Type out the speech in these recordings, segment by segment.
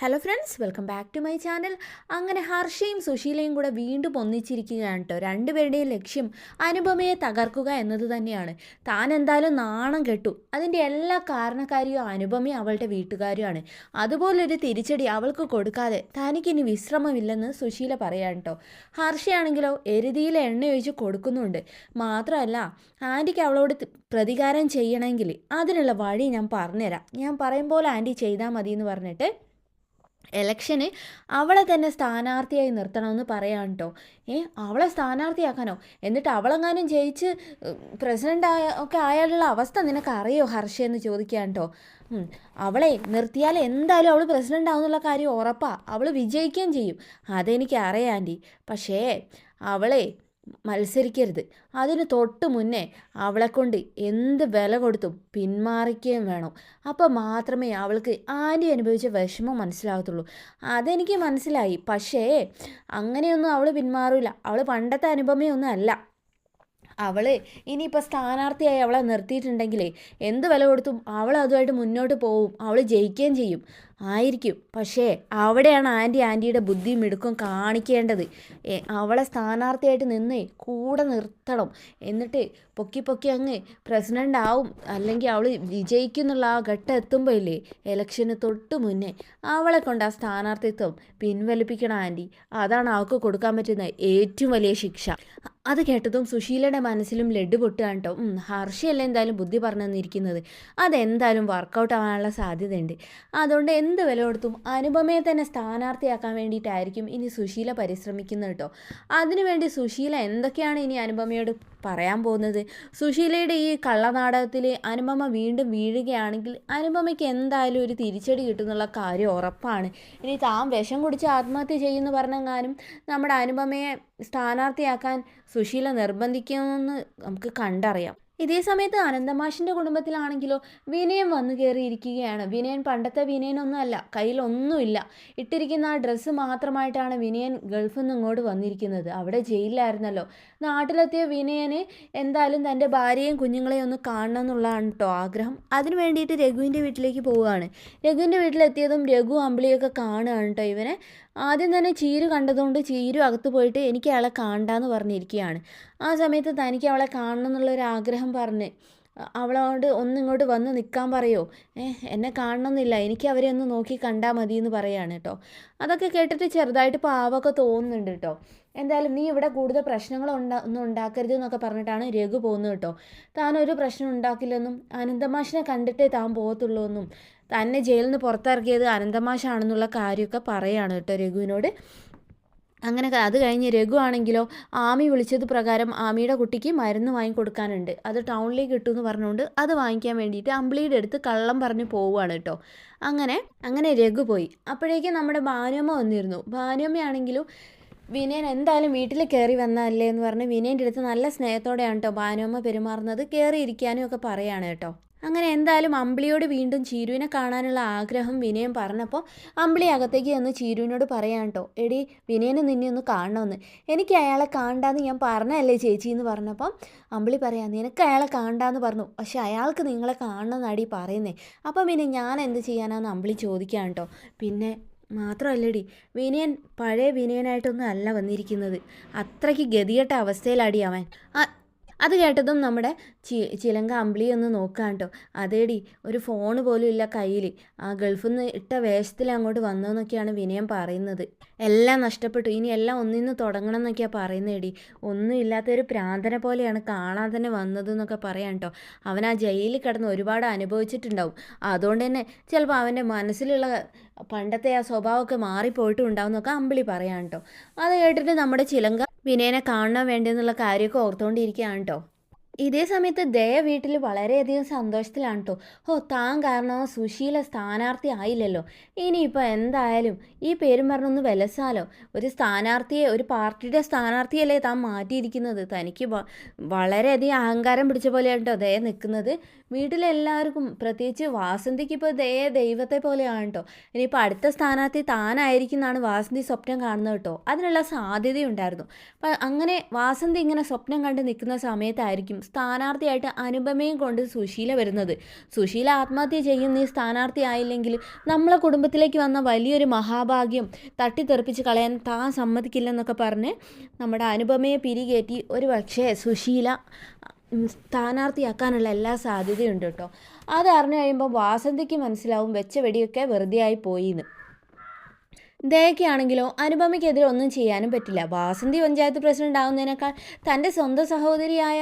Hello friends welcome back to my channel അങ്ങനെ ഹർഷയും സുശീലയും കൂടെ വീണ്ടും ഒന്നിച്ചിരിക്കുകയാണ് കേട്ടോ രണ്ടുപേരുടെയും ലക്ഷ്യം അനുപമയെ തകർക്കുക എന്നത് തന്നെയാണ്. താൻ എന്തായാലും നാണം കെട്ടു. അതിന്റെ എല്ലാ കാരണക്കാരിയും അനുപമയും അവളുടെ വീട്ടുകാരുമാണ്. അതുപോലൊരു തിരിച്ചടി അവൾക്ക് കൊടുക്കാതെ തനിക്കിനി വിശ്രമമില്ലെന്ന് സുശീല പറയാൻ കേട്ടോ ഹർഷയാണെങ്കിലോ എരുതിയിൽ എണ്ണ ഒഴിച്ച് കൊടുക്കുന്നുണ്ട്. മാത്രമല്ല ആന്റിക്ക് അവളോട് പ്രതികാരം ചെയ്യണമെങ്കിൽ അതിനുള്ള വഴി ഞാൻ പറഞ്ഞുതരാം. ഞാൻ പറയും പോലെ ആന്റി ചെയ്താൽ മതി എന്ന് പറഞ്ഞിട്ട് ഇലക്ഷന് അവളെ തന്നെ സ്ഥാനാർത്ഥിയായി നിർത്തണമെന്ന് പറയാൻ കേട്ടോ ഏ അവളെ സ്ഥാനാർത്ഥിയാക്കാനോ? എന്നിട്ട് അവളെങ്ങാനും ജയിച്ച് പ്രസിഡന്റ് ആയ ഒക്കെ ആയാലുള്ള അവസ്ഥ നിനക്ക് അറിയോ ഹർഷ എന്ന് കേട്ടോ അവളെ നിർത്തിയാൽ എന്തായാലും അവൾ പ്രസിഡന്റ് ആവുന്നുള്ള കാര്യം ഉറപ്പാ. അവൾ വിജയിക്കുകയും ചെയ്യും. അതെനിക്ക് അറിയാം ആന്റി പക്ഷേ അവളെ മത്സരിക്കരുത്. അതിന് തൊട്ട് മുന്നേ അവളെക്കൊണ്ട് എന്ത് വില കൊടുത്തും പിന്മാറിക്കുകയും വേണം. അപ്പോൾ മാത്രമേ അവൾക്ക് ആന്റി അനുഭവിച്ച വിഷമം മനസ്സിലാകത്തുള്ളൂ. അതെനിക്ക് മനസ്സിലായി. പക്ഷേ അങ്ങനെയൊന്നും അവൾ പിന്മാറില്ല അവൾ പണ്ടത്തെ അനുപമയൊന്നും അല്ല. അവൾ ഇനിയിപ്പോൾ സ്ഥാനാർത്ഥിയായി അവളെ നിർത്തിയിട്ടുണ്ടെങ്കിലേ എന്ത് വില കൊടുത്തും അവൾ അതുമായിട്ട് മുന്നോട്ട് പോവും. അവൾ ജയിക്കുകയും ചെയ്യും. ആയിരിക്കും. പക്ഷേ അവിടെയാണ് ആന്റി ആന്റിയുടെ ബുദ്ധി മിടുക്കും കാണിക്കേണ്ടത്. അവളെ സ്ഥാനാർത്ഥിയായിട്ട് നിന്നേ കൂടെ നിർത്തണം. എന്നിട്ട് പൊക്കി പൊക്കി അങ്ങ് പ്രസിഡന്റ് ആവും. അല്ലെങ്കിൽ അവൾ വിജയിക്കുന്നുള്ള ആ ഘട്ടം എത്തുമ്പോൾ ഇല്ലേ ഇലക്ഷന് തൊട്ട് മുന്നേ അവളെ കൊണ്ട് ആ സ്ഥാനാർത്ഥിത്വം പിൻവലിപ്പിക്കണം ആന്റി അതാണ് അവൾക്ക് കൊടുക്കാൻ പറ്റുന്ന ഏറ്റവും വലിയ ശിക്ഷ. അത് കേട്ടതും സുശീലയുടെ മനസ്സിലും ലഡ്ഡു പൊട്ടുകയാണ് കേട്ടോ. ഹർഷിയല്ല എന്തായാലും ബുദ്ധി പറഞ്ഞു തന്നിരിക്കുന്നത് അതെന്തായാലും വർക്കൗട്ട് ആവാനുള്ള സാധ്യതയുണ്ട്. അതുകൊണ്ട് എന്ത് വില കൊടുത്തും അനുപമയെ തന്നെ സ്ഥാനാർത്ഥിയാക്കാൻ വേണ്ടിയിട്ടായിരിക്കും ഇനി സുശീല പരിശ്രമിക്കുന്നത് കേട്ടോ. അതിനുവേണ്ടി സുശീല എന്തൊക്കെയാണ് ഇനി അനുപമയോട് പറയാൻ പോകുന്നത്? സുശീലയുടെ ഈ കള്ളനാടകത്തിൽ അനുപമ വീണ്ടും വീഴുകയാണെങ്കിൽ അനുപമയ്ക്ക് എന്തായാലും ഒരു തിരിച്ചടി കിട്ടുന്നുള്ള കാര്യം ഉറപ്പാണ്. ഇനി താൻ വിഷം കുടിച്ച് ആത്മഹത്യ ചെയ്യുമെന്ന് പറഞ്ഞെങ്ങാനും നമ്മുടെ അനുപമയെ സ്ഥാനാർത്ഥിയാക്കാൻ സുശീല നിർബന്ധിക്കുമെന്ന് നമുക്ക് കണ്ടറിയാം. ഇതേ സമയത്ത് അനന്തമാഷിന്റെ കുടുംബത്തിലാണെങ്കിലോ വിനയൻ വന്നു കയറിയിരിക്കുകയാണ്. വിനയൻ പണ്ടത്തെ വിനയനൊന്നും അല്ല കയ്യിലൊന്നുമില്ല. ഇട്ടിരിക്കുന്ന ആ ഡ്രസ്സ് മാത്രമായിട്ടാണ് വിനയൻ ഗൾഫിൽ നിന്ന് ഇങ്ങോട്ട് വന്നിരിക്കുന്നത്. അവിടെ ജയിലിലായിരുന്നല്ലോ. നാട്ടിലെത്തിയ വിനയന് എന്തായാലും തന്റെ ഭാര്യയും കുഞ്ഞുങ്ങളെയും ഒന്ന് കാണണം എന്നുള്ളതാണ് കേട്ടോ ആഗ്രഹം. അതിന് വേണ്ടിയിട്ട് രഘുവിന്റെ വീട്ടിലേക്ക് പോവുകയാണ്. രഘുവിന്റെ വീട്ടിലെത്തിയതും രഘു അമ്പിളിയൊക്കെ കാണുകയാണ് കേട്ടോ ഇവനെ. ആദ്യം തന്നെ ചീരു കണ്ടതുകൊണ്ട് ചീരു അകത്ത് പോയിട്ട് എനിക്ക് അയാളെ കാണണ്ടെന്ന് പറഞ്ഞിരിക്കുകയാണ്. ആ സമയത്ത് തനിക്ക് അവളെ കാണണം എന്നുള്ളൊരു ആഗ്രഹം പറഞ്ഞ്. അ- അവളോട് ഒന്നിങ്ങോട്ട് വന്ന് നിൽക്കാൻ പറയോ? എന്നെ കാണണമെന്നില്ല എനിക്ക് അവരെ ഒന്ന് നോക്കി കണ്ടാൽ മതി എന്ന് പറയാണ് കേട്ടോ അതൊക്കെ കേട്ടിട്ട് ചെറുതായിട്ട് പാവമൊക്കെ തോന്നുന്നുണ്ട് കേട്ടോ എന്തായാലും നീ ഇവിടെ കൂടുതൽ പ്രശ്നങ്ങൾ ഉണ്ടാ ഒന്നും ഉണ്ടാക്കരുത് എന്നൊക്കെ പറഞ്ഞിട്ടാണ് രഘു പോകുന്നത് കേട്ടോ താൻ ഒരു പ്രശ്നം ഉണ്ടാക്കില്ലെന്നും അനന്തമാഷിനെ കണ്ടിട്ടേ താൻ പോകത്തുള്ളൂ എന്നും തന്നെ ജയിലിൽ നിന്ന് പുറത്തിറക്കിയത് അനന്തമാഷാണെന്നുള്ള കാര്യമൊക്കെ പറയാണ് കേട്ടോ രഘുവിനോട്. അങ്ങനെ അത് കഴിഞ്ഞ് രഘു ആണെങ്കിലോ ആമി വിളിച്ചത് പ്രകാരം ആമിയുടെ കുട്ടിക്ക് മരുന്ന് വാങ്ങിക്കൊടുക്കാനുണ്ട് അത് ടൗണിലേക്ക് കിട്ടുമെന്ന് പറഞ്ഞുകൊണ്ട് അത് വാങ്ങിക്കാൻ വേണ്ടിയിട്ട് അമ്പിളിയുടെ അടുത്ത് കള്ളം പറഞ്ഞ് പോവുകയാണ് കേട്ടോ. അങ്ങനെ അങ്ങനെ രഘു പോയി. അപ്പോഴേക്കും നമ്മുടെ ഭാനുമ്മ വന്നിരുന്നു. ഭാനുമ്മയാണെങ്കിലും വിനയൻ എന്തായാലും വീട്ടിൽ കയറി വന്നതല്ലേ എന്ന് പറഞ്ഞ് വിനയന്റെ അടുത്ത് നല്ല സ്നേഹത്തോടെയാണ് കേട്ടോ ഭാനുമ്മ പെരുമാറുന്നത്. കയറി ഇരിക്കാനും ഒക്കെ പറയാണ് കേട്ടോ. അങ്ങനെ എന്തായാലും അമ്പിളിയോട് വീണ്ടും ചീരുവിനെ കാണാനുള്ള ആഗ്രഹം വിനയൻ പറഞ്ഞപ്പോൾ അമ്പിളി അകത്തേക്ക് ചെന്ന് ചീരുവിനോട് പറയാൻ കേട്ടോ എടി വിനയനെ നിന്നെ ഒന്ന് കാണണമെന്ന് എനിക്ക് അയാളെ കാണണ്ടെന്ന് ഞാൻ പറഞ്ഞല്ലേ ചേച്ചി എന്ന് പറഞ്ഞപ്പം അമ്പിളി പറയാം നിനക്ക് അയാളെ കാണണ്ടെന്ന് പറഞ്ഞു പക്ഷെ അയാൾക്ക് നിങ്ങളെ കാണണമെന്നാടി പറയുന്നേ. അപ്പം പിന്നെ ഞാൻ എന്ത് ചെയ്യാനാന്ന് അമ്പിളി ചോദിക്കാൻ കേട്ടോ. പിന്നെ മാത്രമല്ലടി വിനയൻ പഴയ വിനയനായിട്ടൊന്നും അല്ല വന്നിരിക്കുന്നത്. അത്രയ്ക്ക് ഗതികെട്ട അവസ്ഥയിലാടി അവൻ. അത് കേട്ടതും നമ്മുടെ ചി ചിലങ്ക അമ്പിളി ഒന്ന് നോക്കാം കേട്ടോ അതേടി ഒരു ഫോൺ പോലും ഇല്ല കയ്യിൽ ആ ഗൾഫിൽ നിന്ന് ഇട്ട വേഷത്തിൽ അങ്ങോട്ട് വന്നതെന്നൊക്കെയാണ് വിനയം പറയുന്നത്. എല്ലാം നഷ്ടപ്പെട്ടു. ഇനി എല്ലാം ഒന്നിന്ന് തുടങ്ങണം എന്നൊക്കെയാണ് പറയുന്നേടി. ഒന്നും ഇല്ലാത്തൊരു പ്രാന്തനെ പോലെയാണ് കാണാൻ തന്നെ വന്നത് എന്നൊക്കെ പറയാം കേട്ടോ അവൻ ആ ജയിലിൽ കിടന്ന് ഒരുപാട് അനുഭവിച്ചിട്ടുണ്ടാവും. അതുകൊണ്ട് തന്നെ ചിലപ്പോൾ അവന്റെ മനസ്സിലുള്ള പണ്ടത്തെ ആ സ്വഭാവമൊക്കെ മാറിപ്പോയിട്ടുണ്ടാവും എന്നൊക്കെ അമ്പിളി പറയാം കേട്ടോ അത് കേട്ടിട്ട് നമ്മുടെ ചിലങ്ക വിനയനെ കാണണം വേണ്ടെന്നുള്ള കാര്യമൊക്കെ ഓർത്തുകൊണ്ടിരിക്കുകയാണ് കേട്ടോ ഇതേ സമയത്ത് ദയ വീട്ടിൽ വളരെയധികം സന്തോഷത്തിലാണ് കേട്ടോ ഓ താൻ കാരണം സുശീല സ്ഥാനാർത്ഥി ആയില്ലല്ലോ. ഇനിയിപ്പോൾ എന്തായാലും ഈ പേരും പറഞ്ഞൊന്ന് വിലസാലോ. ഒരു സ്ഥാനാർത്ഥിയെ ഒരു പാർട്ടിയുടെ സ്ഥാനാർത്ഥിയല്ലേ താൻ മാറ്റിയിരിക്കുന്നത്? തനിക്ക് വളരെയധികം അഹങ്കാരം പിടിച്ച പോലെയാണ് കേട്ടോ ദയ നിൽക്കുന്നത്. വീട്ടിലെല്ലാവർക്കും പ്രത്യേകിച്ച് വാസന്തിക്ക് ഇപ്പോൾ ദയ ദൈവത്തെ പോലെയാണ് കേട്ടോ ഇനിയിപ്പോൾ അടുത്ത സ്ഥാനാർത്ഥി താനായിരിക്കും എന്നാണ് വാസന്തി സ്വപ്നം കാണുന്നത് കേട്ടോ അതിനുള്ള സാധ്യതയുണ്ടായിരുന്നു. അപ്പം അങ്ങനെ വാസന്തി ഇങ്ങനെ സ്വപ്നം കണ്ട് നിൽക്കുന്ന സമയത്തായിരിക്കും സ്ഥാനാർത്ഥിയായിട്ട് അനുപമയും കൊണ്ട് സുശീല വരുന്നത്. സുശീല ആത്മഹത്യ ചെയ്യും. നീ സ്ഥാനാർത്ഥി ആയില്ലെങ്കിൽ നമ്മളെ കുടുംബത്തിലേക്ക് വന്ന വലിയൊരു മഹാഭാഗ്യം തട്ടിത്തെറിപ്പിച്ച് കളയാൻ താൻ സമ്മതിക്കില്ലെന്നൊക്കെ പറഞ്ഞ് നമ്മുടെ അനുപമയെ പിരികേറ്റി ഒരു പക്ഷേ സുശീല സ്ഥാനാർത്ഥിയാക്കാനുള്ള എല്ലാ സാധ്യതയുണ്ട് കേട്ടോ. അത് അറിഞ്ഞു കഴിയുമ്പോൾ വാസന്തിക്ക് മനസ്സിലാവും വെച്ച വെടിയൊക്കെ വെറുതെ ആയി പോയിന്ന്. ദയക്കാണെങ്കിലോ അനുപമയ്ക്കെതിരെ ഒന്നും ചെയ്യാനും പറ്റില്ല. വാസന്തി പഞ്ചായത്ത് പ്രസിഡന്റ് ആവുന്നതിനേക്കാൾ തന്റെ സ്വന്തം സഹോദരിയായ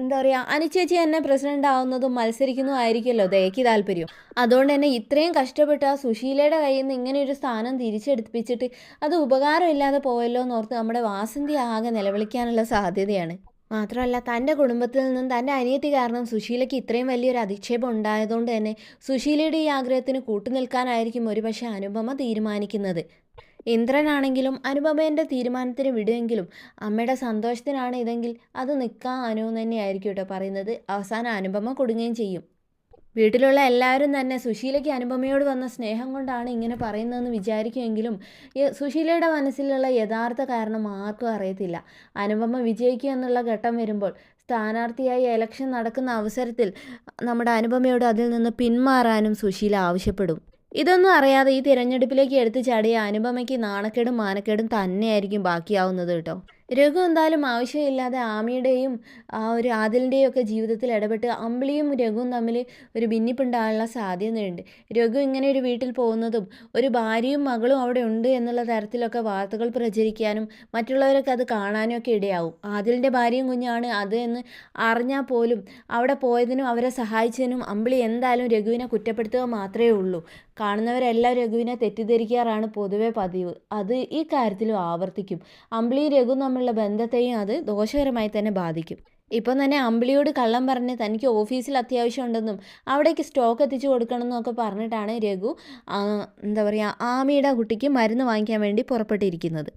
എന്താ പറയുക അനുചേച്ചി തന്നെ പ്രസിഡന്റ് ആവുന്നതും മത്സരിക്കുന്നതുമായിരിക്കുമല്ലോ ദയക്ക് താല്പര്യം. അതുകൊണ്ട് തന്നെ ഇത്രയും കഷ്ടപ്പെട്ട സുശീലയുടെ കയ്യിൽ നിന്ന് ഇങ്ങനെ ഒരു സ്ഥാനം തിരിച്ചെടുപ്പിച്ചിട്ട് അത് ഉപകാരമില്ലാതെ പോയല്ലോ എന്നോർത്ത് നമ്മുടെ വാസന്തി ആകെ നിലവിളിക്കാനുള്ള സാധ്യതയാണ്. മാത്രമല്ല തന്റെ കുടുംബത്തിൽ നിന്നും തന്റെ അനിയത്തി കാരണം സുശീലയ്ക്ക് ഇത്രയും വലിയൊരു അധിക്ഷേപം ഉണ്ടായതുകൊണ്ട് തന്നെ സുശീലയുടെ ഈ ആഗ്രഹത്തിന് കൂട്ടുനിൽക്കാനായിരിക്കും ഒരുപക്ഷെ അനുപമ തീരുമാനിക്കുന്നത്. ഇന്ദ്രനാണെങ്കിലും അനുപമേന്റെ തീരുമാനത്തിന് വിടുമെങ്കിലും അമ്മയുടെ സന്തോഷത്തിനാണ് ഇതെങ്കിൽ അത് നിൽക്കാൻ അനു തന്നെയായിരിക്കും കേട്ടോ പറയുന്നത്. അവസാനം അനുപമ കൊടുങ്ങുകയും ചെയ്യും. വീട്ടിലുള്ള എല്ലാവരും തന്നെ സുശീലയ്ക്ക് അനുപമയോട് വന്ന സ്നേഹം കൊണ്ടാണ് ഇങ്ങനെ പറയുന്നതെന്ന് വിചാരിക്കുമെങ്കിലും സുശീലയുടെ മനസ്സിലുള്ള യഥാർത്ഥ കാരണം ആർക്കും അറിയത്തില്ല. അനുപമ വിജയിക്കുക എന്നുള്ള ഘട്ടം വരുമ്പോൾ സ്ഥാനാർത്ഥിയായി എലക്ഷൻ നടക്കുന്ന അവസരത്തിൽ നമ്മുടെ അനുപമയോട് അതിൽ നിന്ന് പിന്മാറാനും സുശീല ആവശ്യപ്പെടും. ഇതൊന്നും അറിയാതെ ഈ തിരഞ്ഞെടുപ്പിലേക്ക് എടുത്തു ചാടിയ അനുപമയ്ക്ക് നാണക്കേടും മാനക്കേടും തന്നെയായിരിക്കും ബാക്കിയാവുന്നത് കേട്ടോ. രഘു എന്തായാലും ആവശ്യമില്ലാതെ ആമിയുടെയും ആ ഒരു ആദിലിന്റെയും ഒക്കെ ജീവിതത്തിൽ ഇടപെട്ട് അമ്പിളിയും രഘുവും തമ്മിൽ ഒരു ഭിന്നിപ്പുണ്ടാകാനുള്ള സാധ്യതയുണ്ട്. രഘു ഇങ്ങനെ ഒരു വീട്ടിൽ പോകുന്നതും ഒരു ഭാര്യയും മകളും അവിടെ ഉണ്ട് എന്നുള്ള തരത്തിലൊക്കെ വാർത്തകൾ പ്രചരിക്കാനും മറ്റുള്ളവരൊക്കെ അത് കാണാനും ഒക്കെ ഇടയാവും. ആദിലിന്റെ ഭാര്യയും കുഞ്ഞാണ് അത് എന്ന് അറിഞ്ഞാൽ പോലും അവിടെ പോയതിനും അവരെ സഹായിച്ചതിനും അമ്പിളി എന്തായാലും രഘുവിനെ കുറ്റപ്പെടുത്തുക മാത്രമേ ഉള്ളൂ. കാണുന്നവരെല്ലാം രഘുവിനെ തെറ്റിദ്ധരിക്കാറാണ് പൊതുവെ പതിവ്. അത് ഈ കാര്യത്തിലും ആവർത്തിക്കും. അമ്പിളിയും രഘു തമ്മിലുള്ള ബന്ധത്തെയും അത് ദോഷകരമായി തന്നെ ബാധിക്കും. ഇപ്പം തന്നെ അമ്പിളിയോട് കള്ളം പറഞ്ഞ് തനിക്ക് ഓഫീസിൽ അത്യാവശ്യം ഉണ്ടെന്നും അവിടേക്ക് സ്റ്റോക്ക് എത്തിച്ചു കൊടുക്കണമെന്നും ഒക്കെ പറഞ്ഞിട്ടാണ് രഘു എന്താ പറയുക ആമിയുടെ കുട്ടിക്ക് മരുന്ന് വാങ്ങിക്കാൻ വേണ്ടി പുറപ്പെട്ടിരിക്കുന്നത്.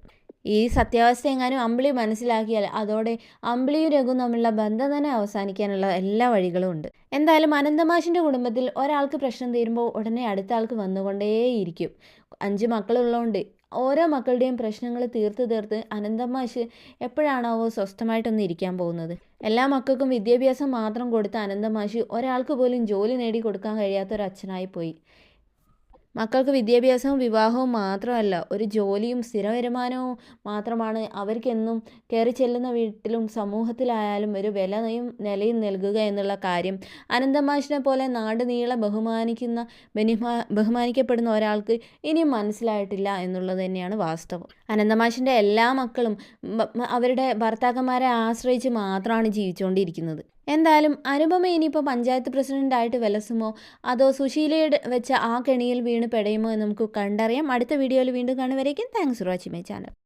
ഈ സത്യാവസ്ഥ എങ്ങാനും അമ്പിളി മനസ്സിലാക്കിയാൽ അതോടെ അമ്പിളിയും രഘു തമ്മിലുള്ള ബന്ധം തന്നെ അവസാനിക്കാനുള്ള എല്ലാ വഴികളും ഉണ്ട്. എന്തായാലും അനന്തമാഷിന്റെ കുടുംബത്തിൽ ഒരാൾക്ക് പ്രശ്നം തീരുമ്പോൾ ഉടനെ അടുത്ത ആൾക്ക് വന്നുകൊണ്ടേയിരിക്കും. അഞ്ച് മക്കളുള്ളതുകൊണ്ട് ഓരോ മക്കളുടെയും പ്രശ്നങ്ങൾ തീർത്ത് തീർത്ത് അനന്തമാഷ് എപ്പോഴാണാവോ സ്വസ്ഥമായിട്ടൊന്ന് ഇരിക്കാൻ പോകുന്നത്. എല്ലാ മക്കൾക്കും വിദ്യാഭ്യാസം മാത്രം കൊടുത്ത അനന്തമാഷ് ഒരാൾക്ക് പോലും ജോലി നേടി കൊടുക്കാൻ കഴിയാത്ത ഒരു അച്ഛനായി പോയി മക്കൾക്ക് വിദ്യാഭ്യാസവും വിവാഹവും മാത്രമല്ല ഒരു ജോലിയും സ്ഥിര വരുമാനവും മാത്രമാണ് അവർക്കെന്നും കയറി ചെല്ലുന്ന വീട്ടിലും സമൂഹത്തിലായാലും ഒരു വിലയും നിലയും നൽകുക എന്നുള്ള കാര്യം. അനന്തമാഷിനെ പോലെ നാട് നീളെ ബഹുമാനിക്കുന്ന ബനിമാ ബഹുമാനിക്കപ്പെടുന്ന ഒരാൾക്ക് ഇനിയും മനസ്സിലായിട്ടില്ല എന്നുള്ളത് തന്നെയാണ് വാസ്തവം. അനന്തമാഷിന്റെ എല്ലാ മക്കളും അവരുടെ ഭർത്താക്കന്മാരെ ആശ്രയിച്ച് മാത്രമാണ് ജീവിച്ചുകൊണ്ടിരിക്കുന്നത്. എന്തായാലും അനുപമ ഇനിയിപ്പോൾ പഞ്ചായത്ത് പ്രസിഡന്റായിട്ട് വിലസുമോ? അതോ സുശീലയുടെ വെച്ച ആ കെണിയിൽ വീണ് പെടയുമോ എന്ന് നമുക്ക് കണ്ടറിയാം. അടുത്ത വീഡിയോയിൽ വീണ്ടും കാണുവരേക്കും thanks for watching my channel